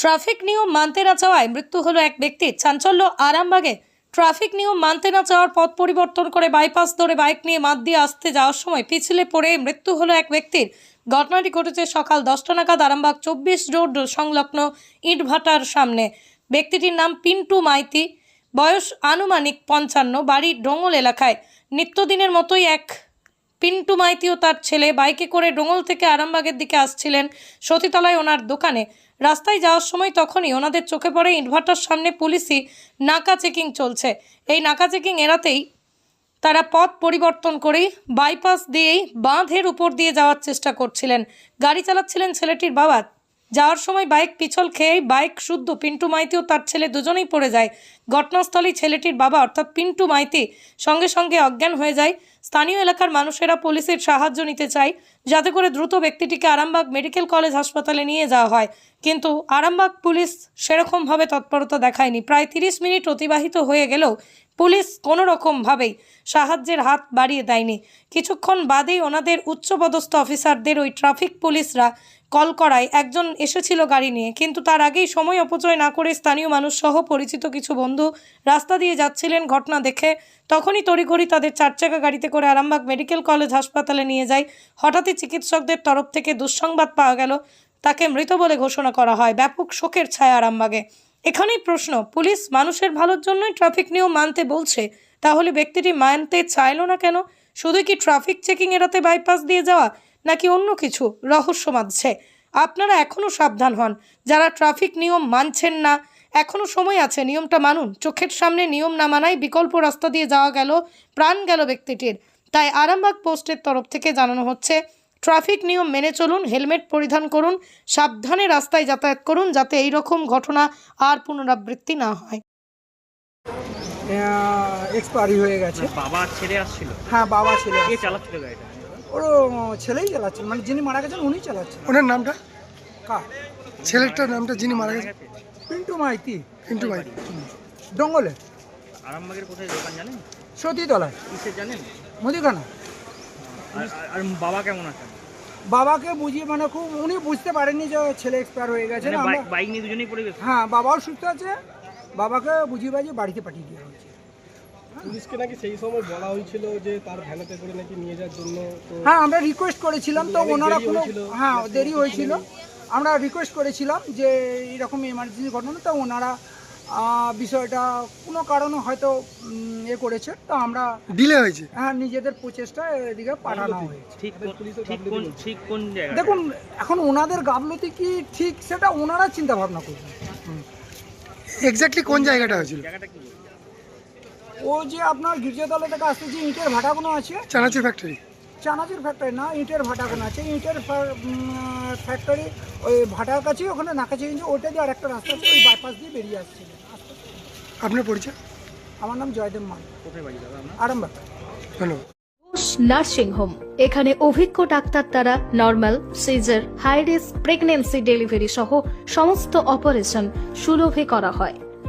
Traffic নিয়ম মানতে না চাওয়ায় মৃত্যু হলো এক ব্যক্তির চাঞ্চল্য আরামবাগে। ট্রাফিক নিয়ম মানতে না চাওয়ার পথ পরিবর্তন করে বাইপাস ধরে বাইক নিয়ে মাঠ দিয়ে আসতে যাওয়ার সময় পিছলে পড়ে মৃত্যু হলো এক ব্যক্তির। ঘটনাটি ঘটেছে সকাল দশটা নাগাদ আরামবাগ চব্বিশ রোড সংলগ্ন ইটভাটার সামনে। ব্যক্তিটির নাম পিন্টু মাইতি। বয়স আনুমানিক পঞ্চান্ন, বাড়ি ডোঙল এলাকায়। নিত্যদিনের মতোই এক পিন্টু মাইতি ও তার ছেলে বাইকে করে ডোঙল থেকে আরামবাগের দিকে আসছিলেন সতীতলায় ওনার দোকানে। রাস্তায় যাওয়ার সময় তখনই ওনাদের চোখে পড়ে ইনভার্টার সামনে পুলিশই নাকা চেকিং চলছে। এই নাকা চেকিং এড়াতেই তারা পথ পরিবর্তন করেই বাইপাস দিয়েই বাঁধের উপর দিয়ে যাওয়ার চেষ্টা করছিলেন। গাড়ি চালাচ্ছিলেন ছেলেটির বাবা যাওয়ার সময় বাইক পিছল খেয়েই বাইক শুদ্ধ পিন্টু মাইতি ও তার ছেলে দুজনেই পড়ে যায়। ঘটনাস্থলেই ছেলেটির বাবা, অর্থাৎ পিন্টু মাইতি, সঙ্গে সঙ্গে অজ্ঞান হয়ে যায়। স্থানীয় এলাকার মানুষেরা পুলিশের সাহায্য নিতে চায়, যাতে করে দ্রুত ব্যক্তিটিকে আরামবাগ মেডিকেল কলেজ হাসপাতালে নিয়ে যাওয়া হয়। কিন্তু আরামবাগ পুলিশ সেরকমভাবে তৎপরতা দেখায়নি। প্রায় তিরিশ মিনিট অতিবাহিত হয়ে গেলেও পুলিশ কোনো রকমভাবেই সাহায্যের হাত বাড়িয়ে দেয়নি। কিছুক্ষণ বাদেই ওনাদের উচ্চপদস্থ অফিসারদের ওই ট্রাফিক পুলিশরা কল করায় একজন এসেছিল গাড়ি নিয়ে, কিন্তু তার আগেই সময় অপচয় না করে স্থানীয় মানুষ সহ পরিচিত কিছু বন্ধু রাস্তা দিয়ে যাচ্ছিলেন ঘটনা দেখে। তখনই তড়িঘড়ি তাদের চার চাকা গাড়িতে করে আরামবাগ মেডিকেল কলেজ হাসপাতালে নিয়ে যায়। হঠাৎই চিকিৎসকদের তরফ থেকে দুঃসংবাদ পাওয়া গেল। তাকে মৃত বলে ঘোষণা করা হয়। ব্যাপক শোকের ছায়া আরামবাগে। এখানেই প্রশ্ন, পুলিশ মানুষের ভালোর জন্যই ট্রাফিক নিয়ম মানতে বলছে, তাহলে ব্যক্তিটি মানতে চাইলো না কেন? শুধু কি ট্রাফিক চেকিং এড়াতে বাইপাস দিয়ে যাওয়া, নাকি অন্য কিছু রহস্য বাঁধছে আপনারা এখনও সাবধান হন, যারা ট্রাফিক নিয়ম মানছেন না এখনও সময় আছে, নিয়মটা মানুন। চোখের সামনে নিয়ম না মানায় বিকল্প রাস্তা দিয়ে যাওয়া গেল, প্রাণ গেল ব্যক্তিটির। তাই আরামবাগ পোস্টের তরফ থেকে জানানো হচ্ছে ট্রাফিক নিয়ম মেনে চলুন হেলমেট পরিধান করুন সাবধানে রাস্তায় যাতায়াত করুন যাতে এই রকম ঘটনা আর পুনরাবৃত্তি না হয়। এক্সপায়ারি হয়ে গেছে। বাবা ছেড়ে আসছিল? হ্যাঁ বাবা ছেলে কে চালাচ্ছিল গাড়িটা? ওর ছেলেই চালাচ্ছেন মানে যিনি মারা গেছেন উনিই চালাচ্ছেন ওনার নামটা? কার? ছেলেটার নামটা যিনি মারা গেছেন। পিন্টু মাইতি। পিন্টু ডঙ্গলে আরামবাগের কোথায় দোকান জানেন? সতীতলায়। কিসের জানেন? মুদিখানা। আর- বাবা কেমন আছেন বাবাকে বুঝিয়ে মানে খুব উনি বুঝতে পারেননি যে ছেলে এক্সপায়ার হয়ে গেছে। মানে বাইক- বাইক নিয়ে দুজনেই পড়ে গেছে? হ্যাঁ বাবাও সুস্থ আছে বাবাকে বুঝিয়ে বাজিয়ে বাড়িতে পাঠিয়ে দেওয়া হয়েছে পুলিশকে নাকি সেই সময় বলা হয়েছিল যে তার ভ্যানেতে করে নাকি নিয়ে যাওয়ার জন্য হ্যাঁ আমরা রিকোয়েস্ট করেছিলাম তো ওনারা কোনো হ্যাঁ দেরি হয়েছিল। আমরা রিকোয়েস্ট করেছিলাম যে এরকম এমার্জেন্সি ঘটনা তো ওনারা বিষয়টা কোনো কারণে হয়তো এ করেছে। তো আমরা ডিলে হয়েছে? হ্যাঁ নিজেদের প্রচেষ্টা এদিকে পাঠানো হয়েছে। ঠিক কোন- দেখুন এখন ওনাদের গাফলতি কি ঠিক সেটা ওনারা চিন্তা ভাবনা করবেন এক্স্যাক্টলি কোন জায়গাটা হয়েছিল? জায়গাটা কি বলছে? ও যে আপনার গির্জাতলা থেকে আসতে যে ইটের ভাটাগুলো আছে। চানাচুর ফ্যাক্টরি চানাচুর ফ্যাক্টরি না ইটের ভাটাগুলো আছে। ইটের ফ্যাক্টরি ওই ভাটার কাছে ওখানে না কাছে কিন্তু ওটা দিয়ে আর একটা রাস্তা আছে ওই বাইপাস দিয়ে বেরিয়ে আসছে। আপনার পরিচয়? আমার নাম জয়দেব মান। আরামবাগ। ধন্যবাদ। Nursing home. এখানে অভিজ্ঞ ডাক্তার দ্বারা normal caesar high risk pregnancy delivery সহ সমস্ত অপারেশন সুলভে করা হয়।